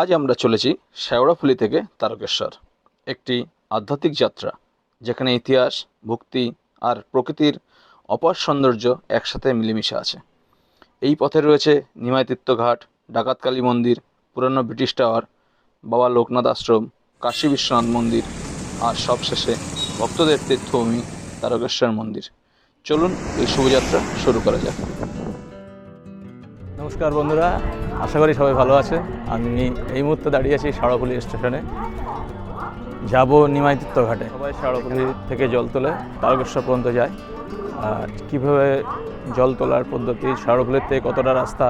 আজ আমরা চলেছি শেওড়াফুলি থেকে তারকেশ্বর, একটি আধ্যাত্মিক যাত্রা, যেখানে ইতিহাস, ভক্তি আর প্রকৃতির অপার সৌন্দর্য একসাথে মিলেমিশে আছে। এই পথে রয়েছে নিমাইতীর্থ ঘাট ডাকাতকালী মন্দির, পুরানো ব্রিটিশ টাওয়ার, বাবা লোকনাথ আশ্রম, কাশী বিশ্বনাথ মন্দির আর সবশেষে ভক্তদের তীর্থভূমি তারকেশ্বর মন্দির। চলুন এই শুভযাত্রা শুরু করা যাক। নমস্কার বন্ধুরা, আশা করি সবাই ভালো আছে। আমি এই মুহূর্তে দাঁড়িয়ে আছি শাড়াপুলি স্টেশনে। যাব নিমাইতীর্থ ঘাটে। সবাই শাড়াপুলি থেকে জল তোলে, তারকেশ্বর পর্যন্ত যায়। আর কীভাবে জল তোলার পদ্ধতি শাড়াপুলির থেকে কতটা রাস্তা,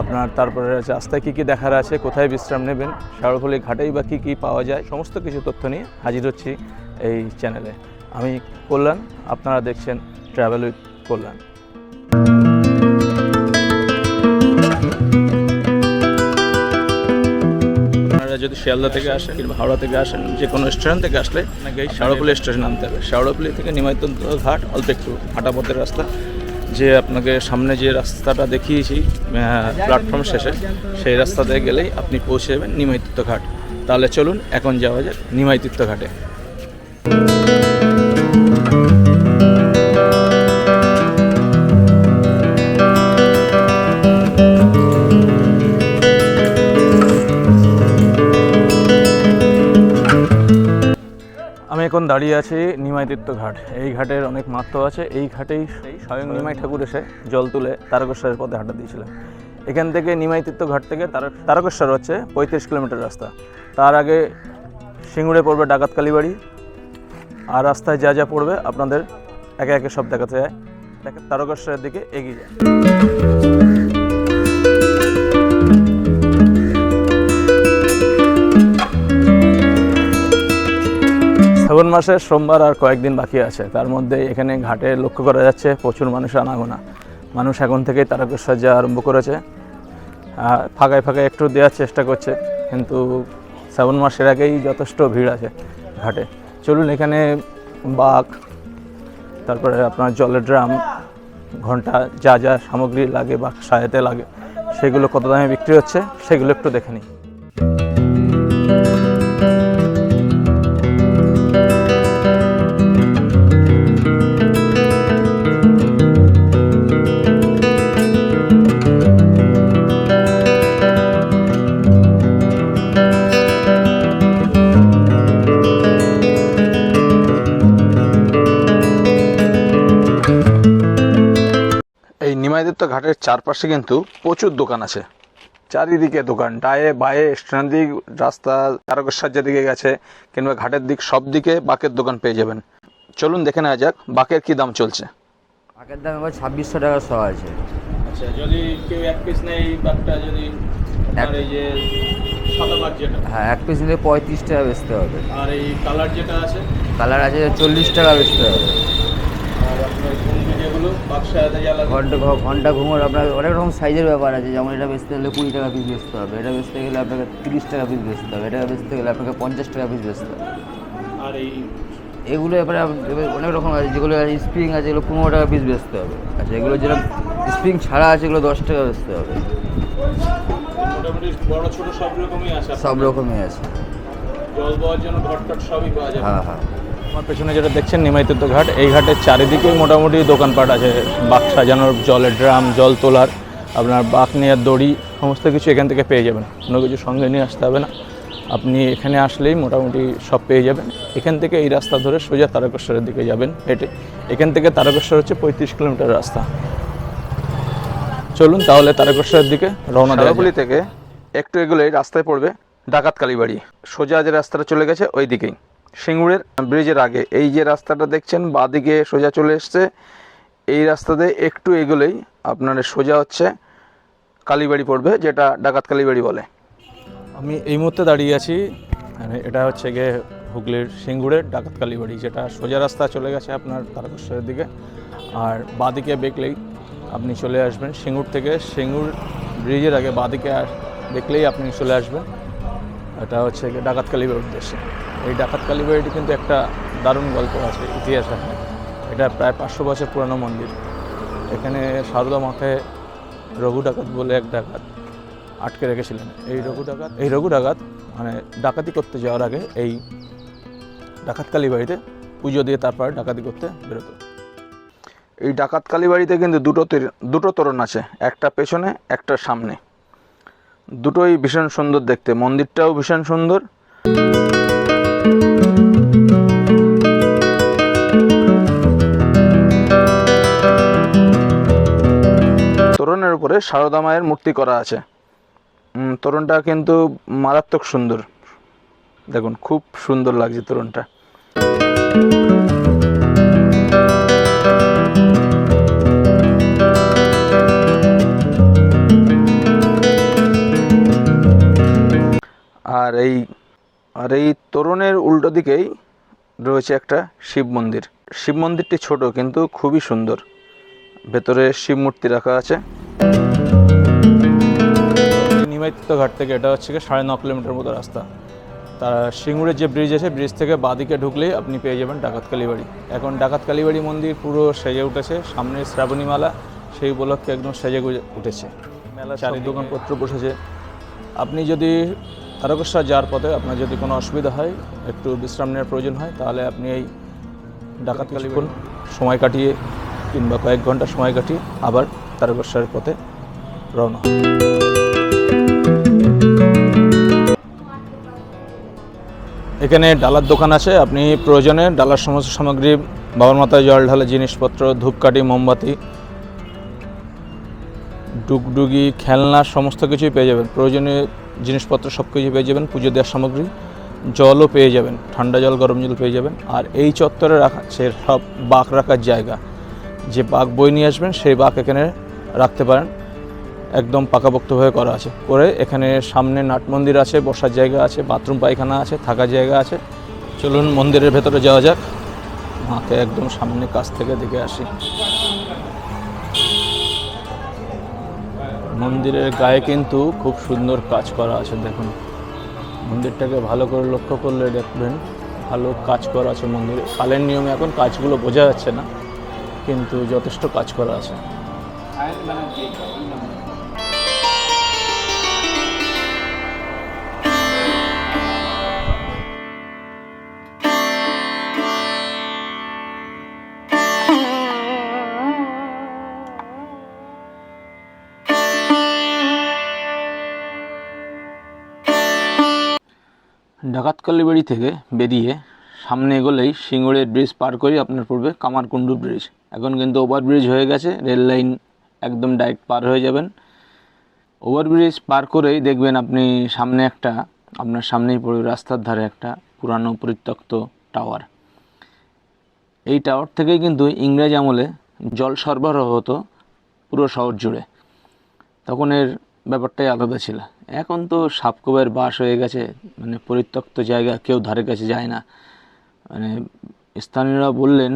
আপনার তারপরে আছে রাস্তায় কী কী দেখার আছে, কোথায় বিশ্রাম নেবেন শাড়াপুলি ঘাটেই বা কী কী পাওয়া যায়, সমস্ত কিছু তথ্য নিয়ে হাজির হচ্ছি এই চ্যানেলে। আমি কল্যাণ, আপনারা দেখছেন ট্রাভেল উইথ কল্যাণ। যদি শিয়ালদা থেকে আসেন কিংবা হাওড়া থেকে আসেন যে কোনো স্টেশন থেকে আসলে আপনাকে এই স্টেশন আনতে হবে। শাওড়াপুলি থেকে নিমাইতন্ত ঘাট, অল্প একটু হাঁটা পথের রাস্তা, যে আপনাকে সামনে যে রাস্তাটা দেখিয়েছি প্ল্যাটফর্ম শেষে, সেই রাস্তাতে গেলেই আপনি পৌঁছে যাবেন নিমাইতিত্ব ঘাট। তাহলে চলুন, এখন যাওয়া যাক নিমাইতিত্ব ঘাটে। আমি এখন দাঁড়িয়ে আছি নিমাই তীর্থ ঘাট। এই ঘাটের অনেক মাত্র আছে। এই ঘাটেই স্বয়ং নিমাই ঠাকুর এসে জল তুলে তারকেশ্বরের পথে হাঁটা দিয়েছিলেন। এখান থেকে নিমাই তীর্থ ঘাট থেকে তারক তারকেশ্বর হচ্ছে পঁয়ত্রিশ কিলোমিটার রাস্তা। তার আগে সিঙ্গুরে পড়বে ডাকাত কালীবাড়ি। আর রাস্তায় যা যা পড়বে আপনাদের একে একে সব দেখাতে যায় তারকেশ্বরের দিকে এগিয়ে যায় শ্রাবণ মাসে সোমবার আর কয়েকদিন বাকি আছে। তার মধ্যে এখানে ঘাটে লক্ষ্য করা যাচ্ছে প্রচুর মানুষ আনাগোনা। মানুষ এখন থেকেই তারকেশ্বর যাওয়া আরম্ভ করেছে। ফাঁকায় ফাঁকায় একটু দেওয়ার চেষ্টা করছে, কিন্তু শ্রাবণ মাসের আগেই যথেষ্ট ভিড় আছে ঘাটে। চলুন এখানে বাঘ, তারপরে আপনার জলের ড্রাম, ঘণ্টা, যা যা সামগ্রী লাগে বা সায়াতে লাগে, সেগুলো কত দামে বিক্রি হচ্ছে, সেগুলো একটু দেখে নিই। ঘাটের চারপাশে কিন্তু প্রচুর দোকান আছে। চারিদিকে দোকান ডায়ে বায়ে স্টেশন দিক রাস্তা তারকেশ্বর যেদিকে গেছে কিংবা ঘাটের দিক সব দিকে বাকের দোকান পেয়ে যাবেন। চলুন দেখে নেওয়া যাক বাকের কি দাম চলছে। আগের দাম এবার ছাব্বিশশো টাকা শ আছে। আচ্ছা যদি কেউ এক পিস নেই বাকটা যদি আপনার এই যে সাদা বাক যেটা। হ্যাঁ এক পিস নিলে পঁয়ত্রিশ টাকা বেচতে হবে। আর এই কালার যেটা আছে? কালার আছে চল্লিশ টাকা বেচতে হবে আর আপনার ঘুমটি যেগুলো বাক্সাতে জ্বালা ঘণ্টা ঘণ্টা ঘুমোর আপনার অনেক রকম সাইজের ব্যাপার আছে। যেমন এটা বেচতে গেলে কুড়ি টাকা পিস বেচতে হবে। এটা বেচতে গেলে আপনাকে তিরিশ টাকা পিস বেচতে হবে। এটা বেচতে গেলে আপনাকে পঞ্চাশ টাকা পিস বেচতে হবে। আর এই এগুলো এবারে অনেক রকম আছে। যেগুলো স্প্রিং আছে এগুলো পনেরো টাকা পিস বেচতে হবে। আচ্ছা এগুলো যেটা স্প্রিং ছাড়া আছে এগুলো দশ টাকা বেচতে হবে। সব রকমই আছে। সব রকমই আছে। জল পাওয়ার জন্য ঘট সবই পাওয়া যায় হ্যাঁ হ্যাঁ। আমার পেছনে যেটা দেখছেন নিমাইতীর্থ ঘাট, এই ঘাটের চারিদিকেই মোটামুটি দোকানপাট আছে। বাক সাজানোর, জলের ড্রাম, জল তোলার, আপনার বাক নেওয়ার দড়ি, সমস্ত কিছু এখান থেকে পেয়ে যাবেন। কোনো কিছু সঙ্গে নিয়ে আসতে হবে না। আপনি এখানে আসলেই মোটামুটি সব পেয়ে যাবেন। এখান থেকে এই রাস্তা ধরে সোজা তারকেশ্বরের দিকে যাবেন হেঁটে। এখান থেকে তারকেশ্বর হচ্ছে পঁয়ত্রিশ কিলোমিটার রাস্তা। চলুন তাহলে তারকেশ্বরের দিকে রওনা দেওয়া থেকে একটু এগুলোই রাস্তায় পড়বে ডাকাত কালীবাড়ি সোজা যে রাস্তাটা চলে গেছে ওই দিকেই সিঙ্গুরের ব্রিজের আগে। এই যে রাস্তাটা দেখছেন, বাঁদিকে সোজা চলে এসছে। এই রাস্তাতে একটু এগোলেই আপনার সোজা হচ্ছে কালীবাড়ি পড়বে, যেটা ডাকাত কালীবাড়ি বলে। আমি এই মুহূর্তে দাঁড়িয়ে আছি মানে এটা হচ্ছে গিয়ে হুগলির সিঙ্গুরের ডাকাত কালীবাড়ি, যেটা সোজা রাস্তা চলে গেছে আপনার তারকেশ্বরের দিকে। আর বাঁদিকে বেঁকলেই আপনি চলে আসবেন সিঙ্গুর থেকে। সিঙ্গুর ব্রিজের আগে বাঁদিকে দেখলেই আপনি চলে আসবেন। এটা হচ্ছে ডাকাত কালীবাড়ির উদ্দেশ্যে। এই ডাকাত কালীবাড়িটি কিন্তু একটা দারুণ গল্প আছে, ইতিহাস আছে। এটা প্রায় পাঁচশো বছর পুরানো মন্দির। এখানে সারদা মাথায় রঘু ডাকাত বলে এক ডাকাত আটকে রেখেছিলেন। এই রঘু ডাকাত, এই রঘু ডাকাত মানে ডাকাতি করতে যাওয়ার আগে এই ডাকাত কালী বাড়িতে পুজো দিয়ে তারপর ডাকাতি করতে বেরোতো। এই ডাকাত কালী বাড়িতে কিন্তু দুটো দুটো তোরণ আছে, একটা পেছনে, একটা সামনে। দুটোই ভীষণ সুন্দর দেখতে। মন্দিরটাও ভীষণ সুন্দর। তোরণের উপরে সারদা মায়ের মূর্তি করা আছে। তোরণটা কিন্তু মারাত্মক সুন্দর। দেখুন, খুব সুন্দর লাগছে তোরণটা। আর এই তোরণের উল্টো দিকেই রয়েছে একটা শিব মন্দির। শিব মন্দিরটি ছোট কিন্তু খুবই সুন্দর। ভেতরে শিব মূর্তি রাখা আছে। নিমাইত্য ঘাট থেকে এটা হচ্ছে গিয়ে সাড়ে ন কিলোমিটার মতো রাস্তা। তার সিঙ্গুরের যে ব্রিজ আছে ব্রিজ থেকে বাদিকে ঢুকলেই আপনি পেয়ে যাবেন ডাকাত কালীবাড়ি। এখন ডাকাত কালীবাড়ি মন্দির পুরো সেজে উঠেছে। সামনে শ্রাবণী মালা সেই উপলক্ষে একদম সেজে উঠেছে। মেলা চারি দোকানপত্র বসেছে। আপনি যদি তারকেশ্বর যাওয়ার পথে আপনার যদি কোনো অসুবিধা হয়, একটু বিশ্রাম নেওয়ার প্রয়োজন হয়, তাহলে আপনি এই ডাকাত কালীবাড়ি সময় কাটিয়ে কিংবা কয়েক ঘণ্টা সময় কাটিয়ে আবার তারকেশ্বরের পথে রওনা এখানে ডালার দোকান আছে, আপনি প্রয়োজনে ডালার সমস্ত সামগ্রী, বাবার মাথায় জল ঢালা জিনিসপত্র, ধূপকাঠি, মোমবাতি ডুগডুগি, খেলনা, সমস্ত কিছুই পেয়ে যাবেন। প্রয়োজনীয় জিনিসপত্র সব কিছু পেয়ে যাবেন, পুজো দেওয়ার সামগ্রী, জলও পেয়ে যাবেন, ঠান্ডা জল, গরম জল পেয়ে যাবেন। আর এই চত্বরে রাখা, সে সব বাঘ রাখার জায়গা, যে বাঘ বই নিয়ে আসবেন, সেই বাঘ এখানে রাখতে পারেন। একদম পাকাপোক্তভাবে করা আছে। করে এখানে সামনে নাট মন্দির আছে, বসার জায়গা আছে, বাথরুম, পায়খানা আছে, থাকার জায়গা আছে। চলুন মন্দিরের ভেতরে যাওয়া যাক। মাকে একদম সামনে কাছ থেকে দেখে আসি। মন্দিরের গায়ে কিন্তু খুব সুন্দর কাজ করা আছে, দেখুন। মন্দিরটাকে ভালো করে লক্ষ্য করলে দেখবেন ভালো কাজ করা আছে মন্দিরে। কালের নিয়মে এখন কাজগুলো বোঝা যাচ্ছে না, কিন্তু যথেষ্ট কাজ করা আছে। ডাকাতকালী বাড়ি থেকে বেরিয়ে সামনে এগোলেই সিঙ্গুরের ব্রিজ পার করেই আপনার পড়বে কামারকুণ্ডু ব্রিজ। এখন কিন্তু ওভারব্রিজ হয়ে গেছে, রেল লাইন একদম ডাইরেক্ট পার হয়ে যাবেন। ওভারব্রিজ পার করেই দেখবেন আপনি সামনে একটা, আপনার সামনেই পড়বে রাস্তার ধারে একটা পুরানো পরিত্যক্ত টাওয়ার। এই টাওয়ার থেকেই কিন্তু ইংরেজ আমলে জল সরবরাহ হতো পুরো শহর জুড়ে। তখন এর ব্যাপারটাই আলাদা ছিল। এখন তো সাপকোবের বাস হয়ে গেছে মানে পরিত্যক্ত জায়গা, কেউ ধারে কাছে যায় না। মানে স্থানীয়রা বললেন,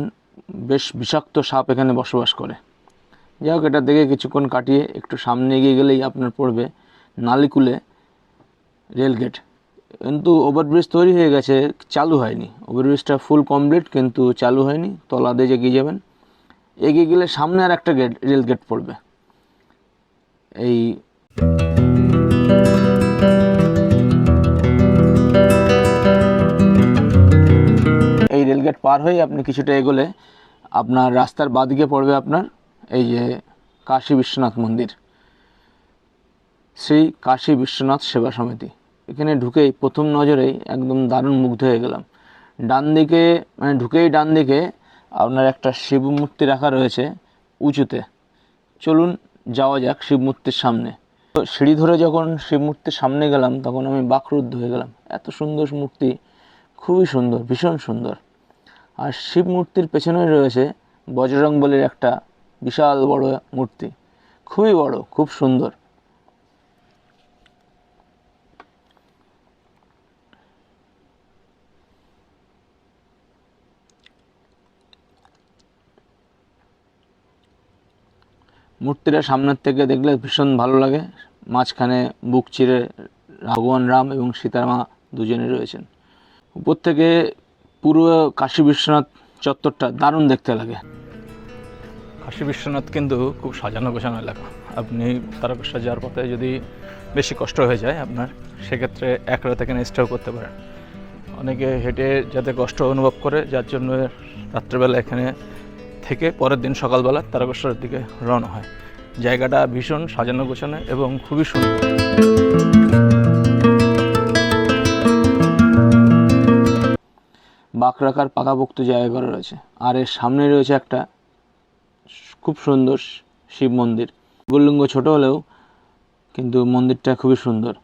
বেশ বিষাক্ত সাপ এখানে বসবাস করে। যাই হোক, এটা দেখে কিছুক্ষণ কাটিয়ে একটু সামনে এগিয়ে গেলেই আপনার পড়বে নালিকুলে রেলগেট। কিন্তু ওভারব্রিজ তৈরি হয়ে গেছে, চালু হয়নি। ওভারব্রিজটা ফুল কমপ্লিট, কিন্তু চালু হয়নি। তলা দিয়ে এগিয়ে যাবেন। এগিয়ে গেলে সামনে আর একটা গেট রেল গেট পড়বে। এই রেলগেট পার হয়ে আপনি কিছুটা এগোলে আপনার রাস্তার বাদিকে পড়বে আপনার এই যে কাশী বিশ্বনাথ মন্দির। শ্রী কাশী বিশ্বনাথ সেবা সমিতি। এখানে ঢুকেই প্রথম নজরেই একদম দারুণ মুগ্ধ হয়ে গেলাম। ডান দিকে মানে ঢুকেই ডান দিকে আপনার একটা শিব মূর্তি রাখা রয়েছে উঁচুতে। চলুন যাওয়া যাক শিব মূর্তির সামনে। তো সিঁড়ি ধরে যখন শিব মূর্তির সামনে গেলাম, তখন আমি বাকরুদ্ধ হয়ে গেলাম। এত সুন্দর মূর্তি, খুবই সুন্দর, ভীষণ সুন্দর। আর শিব মূর্তির পেছনে রয়েছে বজরং বলির একটা বিশাল বড় মূর্তি। খুবই বড়, খুব সুন্দর। মূর্তিটা সামনের থেকে দেখলে ভীষণ ভালো লাগে। মাঝখানে বুক চিরে ভগবান রাম এবং সীতামা দুজনে রয়েছেন। উপর থেকে পুরো কাশী বিশ্বনাথ চত্বরটা দারুণ দেখতে লাগে। কাশী বিশ্বনাথ কিন্তু খুব সাজানো গোছানো এলাকা। আপনি তারকেশ্বর যাওয়ার পথে যদি বেশি কষ্ট হয়ে যায় আপনার, সেক্ষেত্রে এক রাত এখানে স্টেও করতে পারেন। অনেকে হেঁটে যাতে কষ্ট অনুভব করে, যার জন্য রাত্রেবেলা এখানে থেকে পরের দিন সকালবেলা তারকেশ্বরের দিকে রওনা হয়। জায়গাটা ভীষণ সাজানো গোছানো এবং খুবই সুন্দর। বাঁক রাখার পাকাপোক্ত জায়গা করা রয়েছে। আর এর সামনে রয়েছে একটা খুব সুন্দর শিব মন্দির। গুল্লুঙ্গ ছোট হলেও কিন্তু মন্দিরটা খুবই সুন্দর।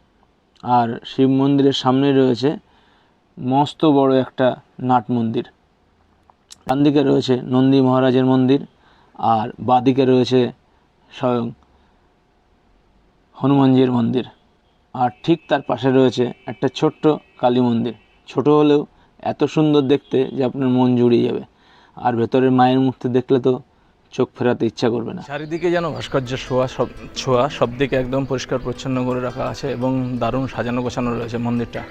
আর শিব মন্দিরের সামনে রয়েছে মস্ত বড় একটা নাট মন্দির। ডান দিকে রয়েছে নন্দী মহারাজের মন্দির আর বাদিকে রয়েছে স্বয়ং হনুমানজির মন্দির। আর ঠিক তার পাশে রয়েছে একটা ছোট্ট কালী মন্দির। ছোট হলেও এত সুন্দর দেখতে যে আপনার মন জুড়িয়ে যাবে। আর ভেতরের মায়ের মূর্তি দেখলে তো চোখ ফেরাতে ইচ্ছা করবে না। চারিদিকে যেন ভাস্কর্য ছোঁয়া সব ছোঁয়া সব দিকে একদম পরিষ্কার পরিচ্ছন্ন করে রাখা আছে এবং দারুণ সাজানো গোছানো রয়েছে মন্দিরটা।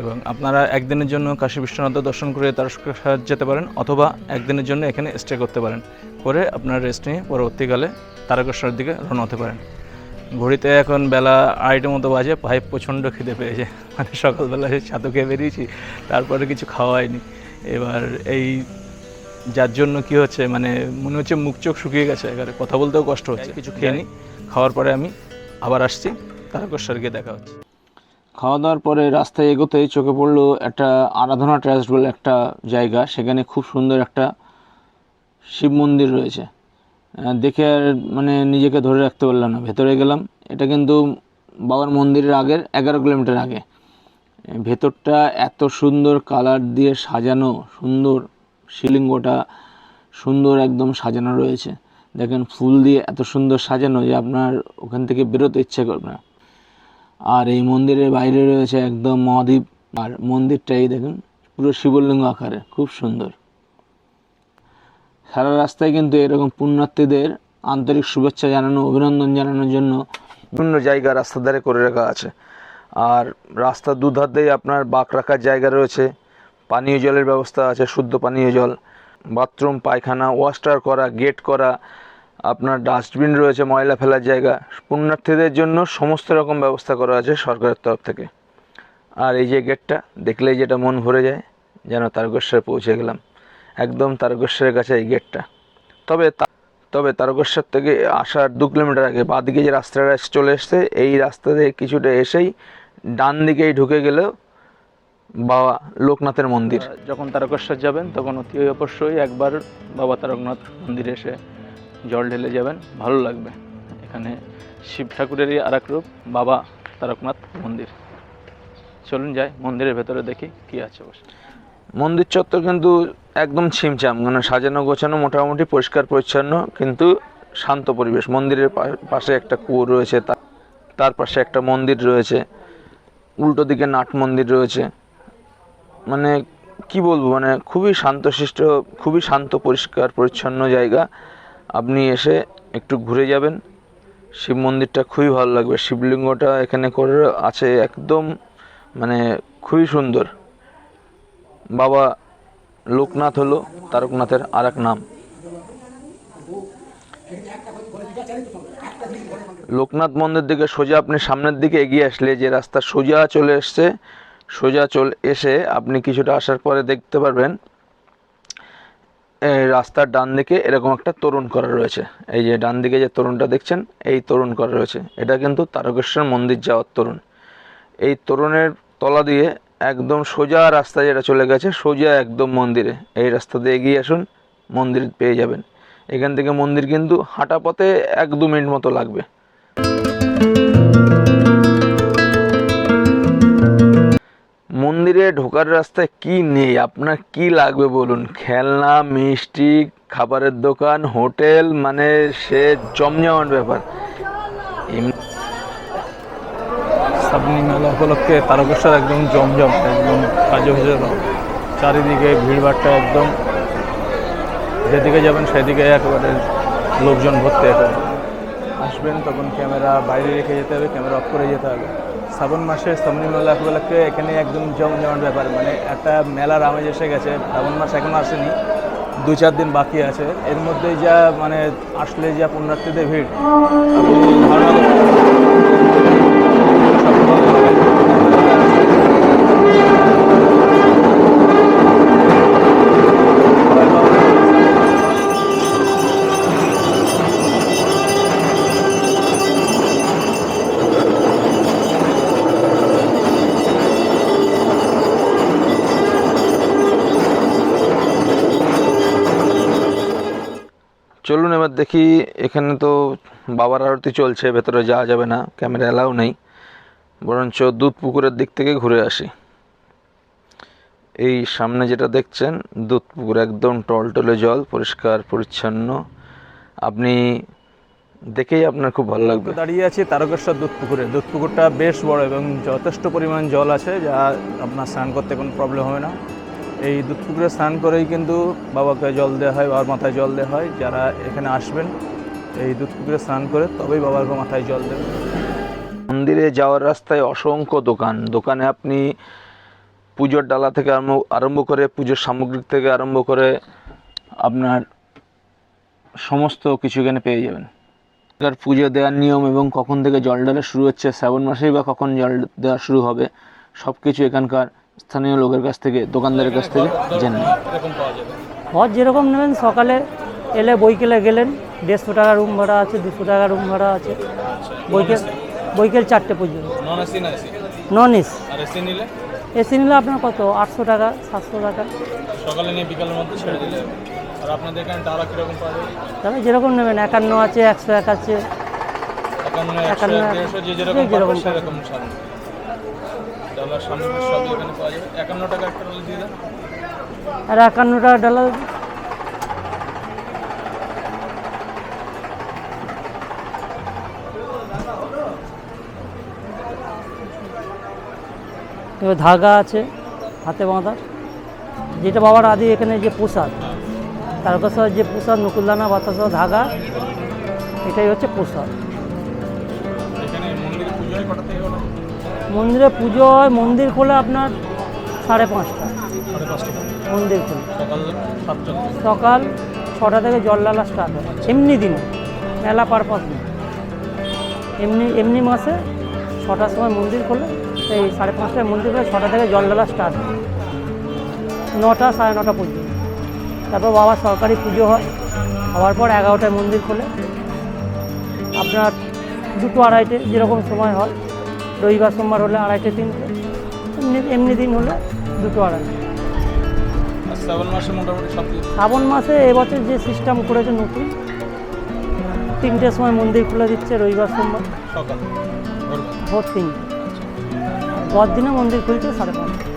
এবং আপনারা একদিনের জন্য কাশী বিশ্বনাথ দর্শন করে তার যেতে পারেন অথবা একদিনের জন্য এখানে স্টে করতে পারেন। করে আপনার রেস্ট নিয়ে পরবর্তীকালে তারকেশ্বরের দিকে রওনা হতে পারেন। ঘড়িতে এখন বেলা আড়াইটার মতো বাজে ভাই প্রচণ্ড খিদে পেয়েছে। মানে সকালবেলা ছাতু খেয়ে বেরিয়েছি তারপরে কিছু খাওয়া হয়নি। এবার এই যার জন্য কি হচ্ছে মানে মনে হচ্ছে মুখ চোখ শুকিয়ে গেছে এবারে কথা বলতেও কষ্ট হচ্ছে। কিছু খেয়ে নিই খাওয়ার পরে আমি আবার আসছি তারকেশ্বর গিয়ে দেখা হচ্ছে। খাওয়া দাওয়ার পরে রাস্তায় এগোতেই চোখে পড়ল একটা আরাধনা ট্রাস্ট বলে একটা জায়গা সেখানে খুব সুন্দর একটা শিব মন্দির রয়েছে। দেখে আর মানে নিজেকে ধরে রাখতে পারলাম না। ভেতরে গেলাম। এটা কিন্তু বাবার মন্দিরের আগের এগারো কিলোমিটার আগে। ভেতরটা এত সুন্দর কালার দিয়ে সাজানো, সুন্দর শিলিঙ্গটা সুন্দর একদম সাজানো রয়েছে। দেখেন ফুল দিয়ে এত সুন্দর সাজানো যে আপনার ওখান থেকে বেরোতে ইচ্ছে করবে না। আর এই মন্দিরের বাইরে রয়েছে একদম মহাদ্বীপ। আর মন্দিরটাই দেখুন, পুরো শিবলিঙ্গ আকারে, খুব সুন্দর। সারা রাস্তায় কিন্তু এরকম পুণ্যার্থীদের আন্তরিক শুভেচ্ছা জানানো, অভিনন্দন জানানোর জন্য বিভিন্ন জায়গা রাস্তার ধারে করে রাখা আছে। আর রাস্তার দুধার দিয়ে আপনার বাঁক রাখার জায়গা রয়েছে। পানীয় জলের ব্যবস্থা আছে, শুদ্ধ পানীয় জল, বাথরুম, পায়খানা ওয়াস্টার করা, গেট করা, আপনার ডাস্টবিন রয়েছে, ময়লা ফেলার জায়গা। পুণ্যার্থীদের জন্য সমস্ত রকম ব্যবস্থা করা আছে সরকারের তরফ থেকে। আর এই যে গেটটা, দেখলেই যেটা মন ভরে যায়, যেন তারকেশ্বরে পৌঁছে গেলাম। একদম তারকেশ্বরের কাছে এই গেটটা তবে তবে তারকেশ্বর থেকে আসার দু কিলোমিটার আগে বাদিকে যে রাস্তাটা চলে এসছে এই রাস্তা দিয়ে কিছুটা এসেই ডান দিকেই ঢুকে গেলেও বাবা লোকনাথের মন্দির। যখন তারকেশ্বর যাবেন তখন অতি অবশ্যই একবার বাবা তারকনাথ মন্দিরে এসে জল ঢেলে যাবেন। ভালো লাগবে। এখানে শিব ঠাকুরেরই আর এক রূপ বাবা তারকনাথ মন্দির। চলুন যাই মন্দিরের ভেতরে দেখি কি আছে অবশ্য। মন্দির চত্বর কিন্তু একদম ছিমছাম মানে সাজানো গোছানো মোটামুটি পরিষ্কার পরিচ্ছন্ন, কিন্তু শান্ত পরিবেশ। মন্দিরের পাশে একটা কুয়ো রয়েছে তার পাশে একটা মন্দির রয়েছে, উল্টো দিকে নাট মন্দির রয়েছে। মানে কি বলব মানে খুবই শান্তশিষ্ট, খুবই শান্ত, পরিষ্কার, পরিচ্ছন্ন জায়গা। আপনি এসে একটু ঘুরে যাবেন। শিব মন্দিরটা খুবই ভালো লাগবে। শিবলিঙ্গটা এখানে করে আছে একদম মানে খুবই সুন্দর। বাবা লোকনাথ হলো তারকনাথের আর এক নাম। লোকনাথ মন্দির দিকে সোজা আপনি সামনের দিকে এগিয়ে আসলে যে রাস্তা সোজা চলে এসছে, সোজা চলে এসে আপনি কিছুটা আসার পরে দেখতে পারবেন রাস্তার ডান দিকে এরকম একটা তরুণ করা রয়েছে। এই যে ডান দিকে যে তরুণটা দেখছেন, এই তরুণ করা রয়েছে। এটা কিন্তু তারকেশ্বর মন্দির যাওয়ার তরুণ। এই তরুণের তলা দিয়ে একদম সোজা রাস্তা যেটা চলে গেছে, সোজা একদম মন্দিরে। এই রাস্তা দিয়ে এগিয়ে আসুন, মন্দির পেয়ে যাবেন। এখান থেকে মন্দির কিন্তু হাঁটা পথে এক দু মিনিট মতো লাগবে। মন্দিরে ঢোকার রাস্তায় কি নেই? আপনার কি লাগবে বলুন? খেলনা, মিষ্টি, খাবারের দোকান, হোটেল মানে সে জমজমাট ব্যাপার। সাবনি মেলা উপলক্ষে তারকেশ্বর একদম জমজম, একদম কাজে হয়ে চারিদিকে ভিড়ভাড়টা একদম। যেদিকে যাবেন সেদিকে একেবারে লোকজন ভর্তি একেবারে আসবেন তখন ক্যামেরা বাইরে রেখে যেতে হবে, ক্যামেরা অফ করে যেতে হবে। শ্রাবণ মাসে সামনি মেলা উপলক্ষে এখানে একদম জমজমাট ব্যাপার মানে একটা মেলার আমেজ এসে গেছে, শ্রাবণ মাস এখনও আসেনি, দু চার দিন বাকি আছে। এর মধ্যে যা মানে আসলে যা পুণ্যার্থীদের ভিড়, আপনি ধারণা চলুন এবার দেখি, এখানে তো বাবার আরতি চলছে, ভেতরে যাওয়া যাবে না, ক্যামেরা এলাও নেই। বরঞ্চ দুধ পুকুরের দিক থেকে ঘুরে আসি। এই সামনে যেটা দেখছেন, দুধ পুকুর একদম টলটলে জল, পরিষ্কার, পরিচ্ছন্ন। আপনি দেখেই আপনার খুব ভালো লাগবে। দাঁড়িয়ে আছি তারকেশ্বর দুধ পুকুরে। দুধ পুকুরটা বেশ বড় এবং যথেষ্ট পরিমাণ জল আছে, যা আপনার স্নান করতে কোনো প্রবলেম হবে না। এই দুধ পুকুরে স্নান করেই কিন্তু বাবাকে জল দেওয়া হয়, বাবার মাথায় জল দেওয়া হয়। যারা এখানে আসবেন, এই দুধ পুকুরে স্নান করে তবেই বাবার মাথায় জল দেবেন। মন্দিরে যাওয়ার রাস্তায় অসংখ্য দোকান। দোকানে আপনি পুজোর ডালা থেকে আরম্ভ আরম্ভ করে পুজোর সামগ্রী থেকে আরম্ভ করে আপনার সমস্ত কিছু এখানে পেয়ে যাবেন। এবার পুজো দেওয়ার নিয়ম এবং কখন থেকে জল ঢালা শুরু হচ্ছে, শ্রাবণ মাসেই বা কখন জল দেওয়া শুরু হবে সব কিছু এখানকার স্থানীয় লোকের কাছ থেকে দোকানদারের কাছ থেকে জেনে নিন। এরকম পাওয়া যাবে ঘর যেরকম নেবেন সকালে এলে বইকেলে গেলেন দেড়শো টাকা রুম ভাড়া আছে দুশো টাকা রুম ভাড়া আছে। বইকেল বইকেল চারটে পর্যন্ত। Non AC AC non AC আর এসি নিলে আপনার কত? আটশো টাকা সাতশো টাকা। সকালে নিয়ে বিকালের মধ্যে ছেড়ে দিলে আর আপনাদের এখানে টাকা কীরকম পাওয়া যাবে তবে যেরকম নেবেন একান্ন আছে একশো এক আছে। একান্ন একান্ন, যেরকম আর একান্ন টাকা এবার ধাগা আছে, হাতে বাঁধা। যেটা বাবার আদি এখানে যে প্রসাদ তারকেশ্বর যে প্রসাদ নকুলদানা বাতাস, ধাগা, এটাই হচ্ছে প্রসাদ। মন্দিরে পুজো হয় মন্দির খোলে আপনার সাড়ে পাঁচটা। সাড়ে পাঁচটা মন্দির খোলে। সকাল সাতটা সকাল ছটা থেকে জল ডালা স্টার্ট হয়। এমনি দিনে মেলা পারপাস নেই এমনি এমনি মাসে ছটার সময় মন্দির খোলে এই সাড়ে পাঁচটায় মন্দির খোলে ছটা থেকে জল ডালা স্টার্ট হয়। নটা সাড়ে নটা পর্যন্ত। তারপর বাবার সরকারি পুজো হয়। হওয়ার পর এগারোটায় মন্দির খোলে। আপনার দুটো আড়াইটে যেরকম সময় হয়। রবিবার সোমবার হলে আড়াইটে তিনটে এমনি এমনি দিন হলে দুটো আড়াইটে। শ্রাবণ মাসে মোটামুটি সব শ্রাবণ মাসে এবছর যে সিস্টেম করেছে নতুন তিনটের সময় মন্দির খুলে দিচ্ছে রবিবার সোমবার। সকাল ভোর। তিনটে। পরদিনে মন্দির খুলছে সাড়ে পাঁচটা।